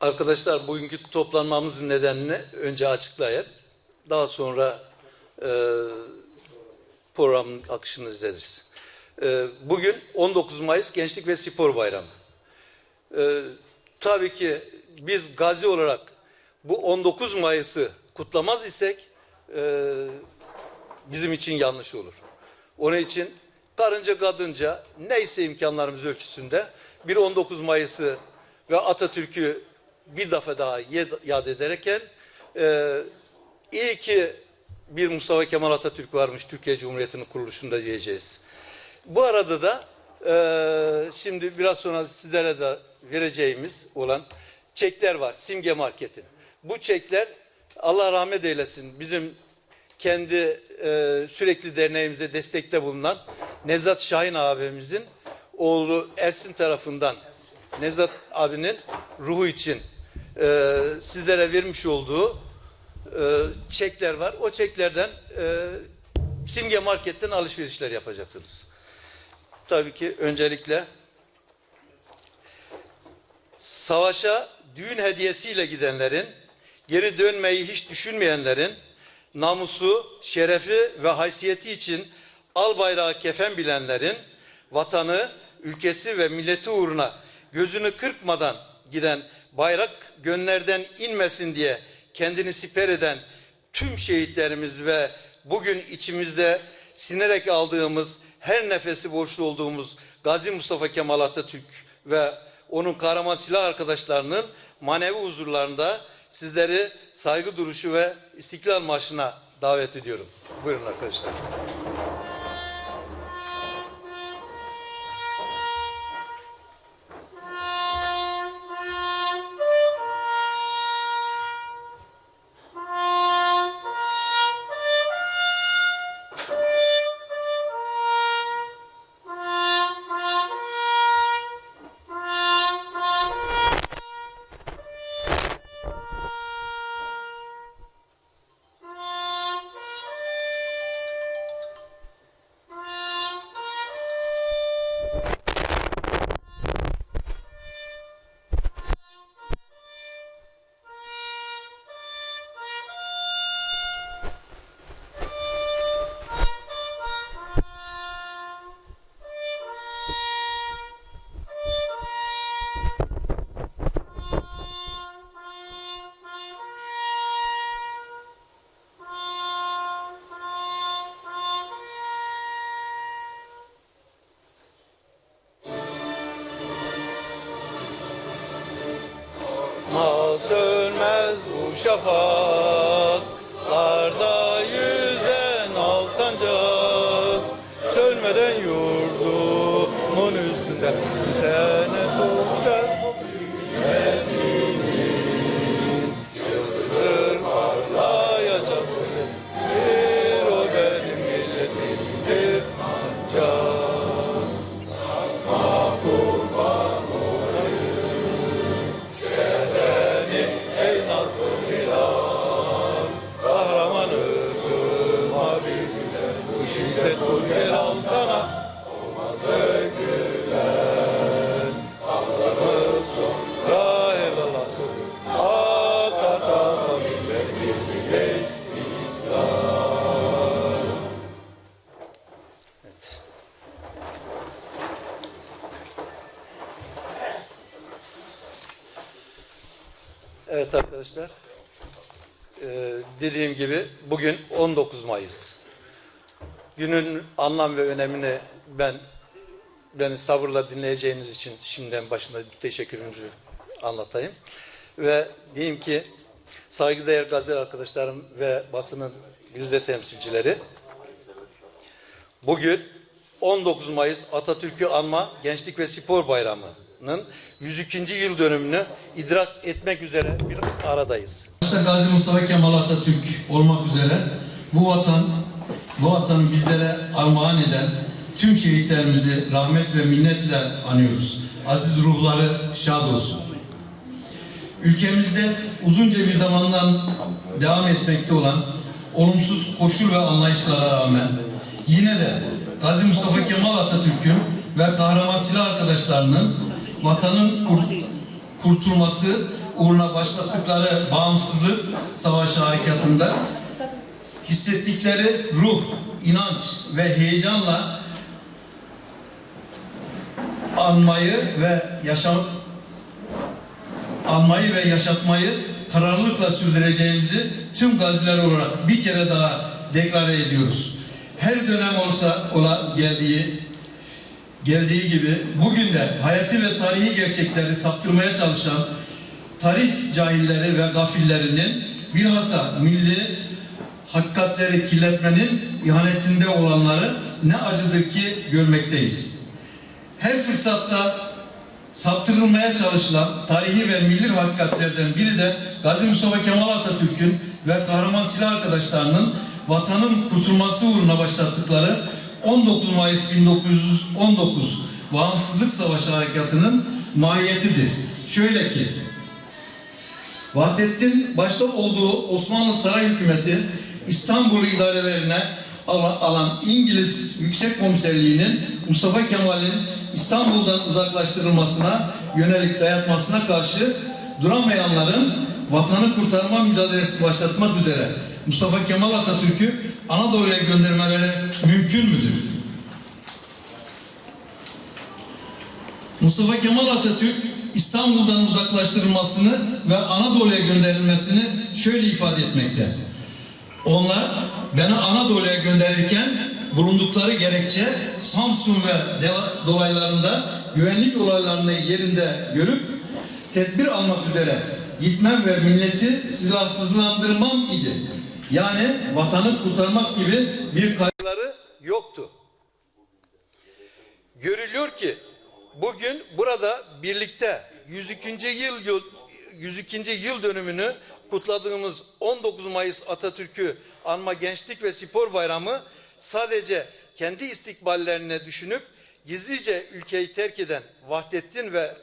Arkadaşlar bugünkü toplanmamızın nedenini önce açıklayayım. Daha sonra e, programın akışını izleriz. E, bugün 19 Mayıs Gençlik ve Spor Bayramı. E, tabii ki biz gazi olarak bu 19 Mayıs'ı kutlamaz isek e, bizim için yanlış olur. Onun için karınca kadınca neyse imkanlarımız ölçüsünde bir 19 Mayıs'ı ve Atatürk'ü bir defa daha yad- ederken e, iyi ki bir Mustafa Kemal Atatürk varmış Türkiye Cumhuriyeti'nin kuruluşunda diyeceğiz. Bu arada da e, şimdi biraz sonra sizlere de vereceğimiz olan çekler var Simge Market'in. Bu çekler Allah rahmet eylesin bizim kendi e, sürekli derneğimize destekte bulunan Nevzat Şahin abimizin oğlu Ersin tarafından Nevzat abinin ruhu için e, sizlere vermiş olduğu e, çekler var. O çeklerden e, Simge Market'ten alışverişler yapacaksınız. Tabii ki öncelikle savaşa düğün hediyesiyle gidenlerin, geri dönmeyi hiç düşünmeyenlerin, namusu, şerefi ve haysiyeti için al bayrağı kefen bilenlerin, vatanı, ülkesi ve milleti uğruna gözünü kırpmadan giden bayrak gönlerden inmesin diye kendini siper eden tüm şehitlerimiz ve bugün içimizde sinerek aldığımız her nefesi borçlu olduğumuz Gazi Mustafa Kemal Atatürk ve onun kahraman silah arkadaşlarının manevi huzurlarında sizleri saygı duruşu ve istiklal marşına davet ediyorum. Buyurun arkadaşlar. Sönmeden yurdumun üstünde tütene soğuklar Evet arkadaşlar. Ee, dediğim gibi bugün 19 Mayıs. Günün anlam ve önemini ben beni sabırla dinleyeceğiniz için şimdiden başında teşekkürümüzü anlatayım. Ve diyeyim ki saygıdeğer gazel arkadaşlarım ve basının yüzde temsilcileri bugün 19 Mayıs Atatürk'ü anma Gençlik ve Spor Bayramı'nın 102. yıl dönümünü idrak etmek üzere bir aradayız. Başta Gazi Mustafa Kemal Atatürk olmak üzere bu vatan, bu vatanı bizlere armağan eden tüm şehitlerimizi rahmet ve minnetle anıyoruz. Aziz ruhları şad olsun. Ülkemizde uzunca bir zamandan devam etmekte olan olumsuz koşul ve anlayışlara rağmen yine de Gazi Mustafa Kemal Atatürk'ün ve kahraman silah arkadaşlarının vatanın kur- kurtulması uğruna başlattıkları bağımsızlık savaşı harekatında hissettikleri ruh, inanç ve heyecanla anmayı ve yaşam anmayı ve yaşatmayı kararlılıkla sürdüreceğimizi tüm gaziler olarak bir kere daha deklare ediyoruz. Her dönem olsa ola geldiği geldiği gibi bugün de hayati ve tarihi gerçekleri saptırmaya çalışan tarih cahilleri ve gafillerinin bilhassa milli hakikatleri kirletmenin ihanetinde olanları ne acıdır ki görmekteyiz. Her fırsatta saptırılmaya çalışılan tarihi ve milli hakikatlerden biri de Gazi Mustafa Kemal Atatürk'ün ve kahraman silah arkadaşlarının vatanın kurtulması uğruna başlattıkları 19 Mayıs 1919 Bağımsızlık Savaşı Harekatı'nın mahiyetidir. Şöyle ki, Vahdettin başta olduğu Osmanlı Saray Hükümeti İstanbul idarelerine ala- alan İngiliz Yüksek Komiserliği'nin Mustafa Kemal'in İstanbul'dan uzaklaştırılmasına yönelik dayatmasına karşı duramayanların vatanı kurtarma mücadelesi başlatmak üzere Mustafa Kemal Atatürk'ü Anadolu'ya göndermeleri mümkün müdür? Mustafa Kemal Atatürk İstanbul'dan uzaklaştırılmasını ve Anadolu'ya gönderilmesini şöyle ifade etmekte. Onlar beni Anadolu'ya gönderirken bulundukları gerekçe Samsun ve dolaylarında güvenlik olaylarını yerinde görüp tedbir almak üzere gitmem ve milleti silahsızlandırmam idi. Yani vatanı kurtarmak gibi bir kay- kaygıları yoktu. Görülüyor ki bugün burada birlikte 102. yıl yıl 102. yıl dönümünü kutladığımız 19 Mayıs Atatürk'ü anma Gençlik ve Spor Bayramı sadece kendi istikballerine düşünüp gizlice ülkeyi terk eden Vahdettin ve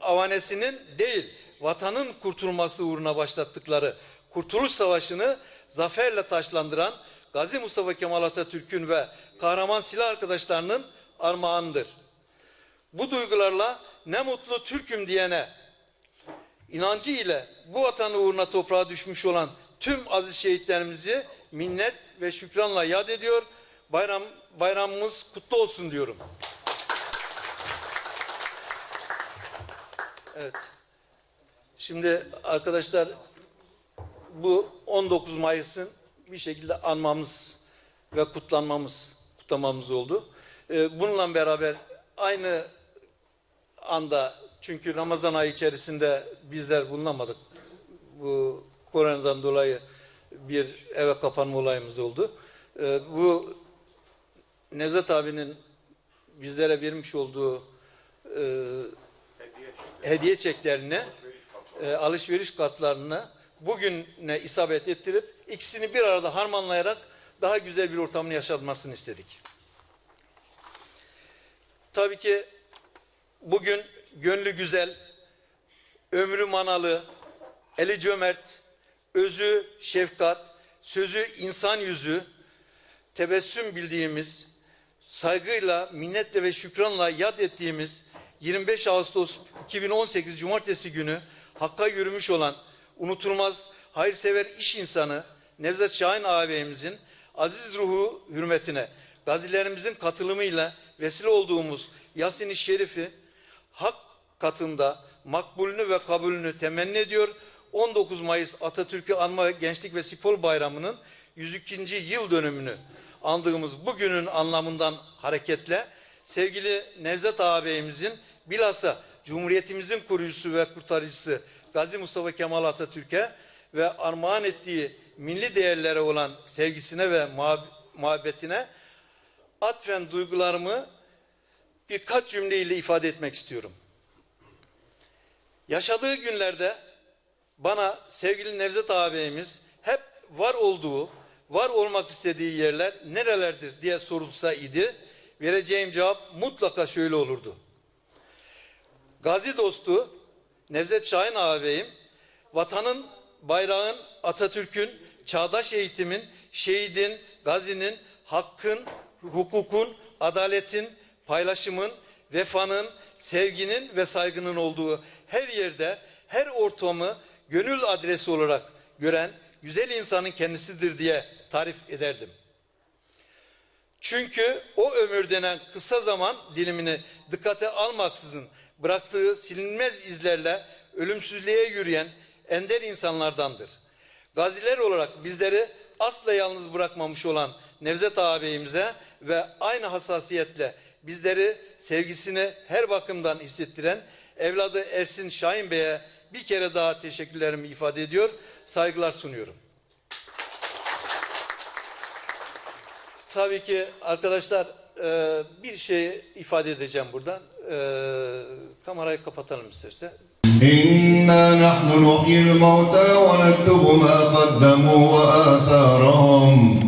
avanesinin değil vatanın kurtulması uğruna başlattıkları Kurtuluş Savaşı'nı zaferle taşlandıran Gazi Mustafa Kemal Atatürk'ün ve kahraman silah arkadaşlarının armağanıdır. Bu duygularla ne mutlu Türk'üm diyene inancı ile bu vatan uğruna toprağa düşmüş olan tüm aziz şehitlerimizi minnet ve şükranla yad ediyor. Bayram bayramımız kutlu olsun diyorum. Evet. Şimdi arkadaşlar bu 19 Mayıs'ın bir şekilde anmamız ve kutlanmamız, kutlamamız oldu. Ee, bununla beraber aynı anda çünkü Ramazan ayı içerisinde bizler bulunamadık. Bu koronadan dolayı bir eve kapanma olayımız oldu. Ee, bu Nevzat abinin bizlere vermiş olduğu e, hediye çeklerini, e, alışveriş kartlarını bugüne isabet ettirip ikisini bir arada harmanlayarak daha güzel bir ortamın yaşanmasını istedik. Tabii ki bugün gönlü güzel, ömrü manalı, eli cömert, özü şefkat, sözü insan yüzü, tebessüm bildiğimiz, saygıyla, minnetle ve şükranla yad ettiğimiz 25 Ağustos 2018 Cumartesi günü Hakk'a yürümüş olan unutulmaz hayırsever iş insanı Nevzat Şahin ağabeyimizin aziz ruhu hürmetine gazilerimizin katılımıyla vesile olduğumuz Yasin-i Şerif'i hak katında makbulünü ve kabulünü temenni ediyor. 19 Mayıs Atatürk'ü anma Gençlik ve Spor Bayramı'nın 102. yıl dönümünü andığımız bugünün anlamından hareketle sevgili Nevzat ağabeyimizin bilhassa Cumhuriyetimizin koruyucusu ve kurtarıcısı Gazi Mustafa Kemal Atatürk'e ve armağan ettiği milli değerlere olan sevgisine ve muhab- muhabbetine atfen duygularımı birkaç cümleyle ifade etmek istiyorum. Yaşadığı günlerde bana sevgili Nevzat ağabeyimiz hep var olduğu, var olmak istediği yerler nerelerdir diye sorulsa idi. Vereceğim cevap mutlaka şöyle olurdu. Gazi dostu Nevzat Şahin ağabeyim vatanın, bayrağın, Atatürk'ün, çağdaş eğitimin, şehidin, gazinin, hakkın, hukukun, adaletin, paylaşımın, vefanın, sevginin ve saygının olduğu her yerde, her ortamı gönül adresi olarak gören güzel insanın kendisidir diye tarif ederdim. Çünkü o ömür denen kısa zaman dilimini dikkate almaksızın bıraktığı silinmez izlerle ölümsüzlüğe yürüyen ender insanlardandır. Gaziler olarak bizleri asla yalnız bırakmamış olan Nevzat ağabeyimize ve aynı hassasiyetle bizleri sevgisini her bakımdan hissettiren evladı Ersin Şahin Bey'e bir kere daha teşekkürlerimi ifade ediyor, saygılar sunuyorum. Tabii ki arkadaşlar e, bir şey ifade edeceğim buradan e, kamerayı kapatalım isterse. İnna nahnu nuhyil mevta ve nektubu ma kaddamu ve atharahum.